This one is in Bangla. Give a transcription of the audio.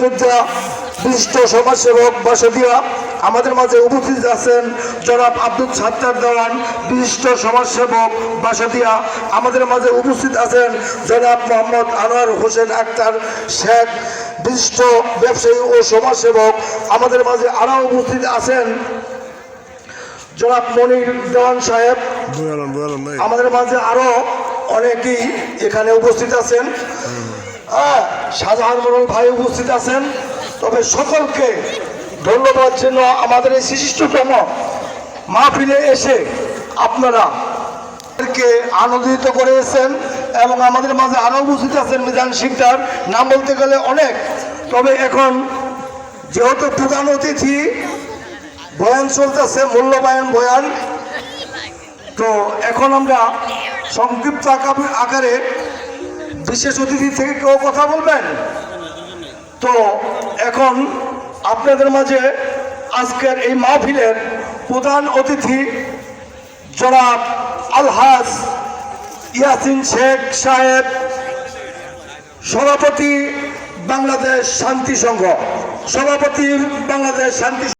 মুদ্রা বিশিষ্ট সমাজসেবক বাসদিয়া আমাদের মাঝে উপস্থিত আছেন জনাব আব্দুল সাত্তার দেওয়ান বিশিষ্ট সমাজসেবক বাসদিয়া। আমাদের মাঝে উপস্থিত আছেন জনাব মোহাম্মদ আনোয়ার হোসেন আক্তার শেখ বিশিষ্ট ব্যবসায়ী ও সমাজসেবক। আমাদের মাঝে আরও উপস্থিত আছেন জনাব মনির দেওয়ান সাহেব। আমাদের মাঝে আরও অনেকেই এখানে উপস্থিত আছেন। হ্যাঁ শাহজাহান মোড়ল ভাই উপস্থিত আছেন। তবে সকলকে ধন্যবাদ জন্য আমাদের এই শিশিষ্টতম মাহফিলে এসে আপনারা কে আনন্দিত করেছেন এবং আমাদের মাঝে আরও উপস্থিত আছেন মিজান শিকদার। নাম বলতে গেলে অনেক, তবে এখন যেহেতু প্রধান অতিথি, বয়ান চলতেছে, মূল্যবায়ন বয়ান। তো এখন আমরা সংক্ষিপ্ত আকা- আকারে বিশেষ অতিথি থেকে কেউ কথা বলবেন, তো এখন আপনাদের মাঝে আজকের এই মাহফিলের প্রধান অতিথি জনাব আলহাজ ইয়াসিন শেখ সাহেব, সভাপতি বাংলাদেশ শান্তি সংঘ। সভাপতি বাংলাদেশ শান্তি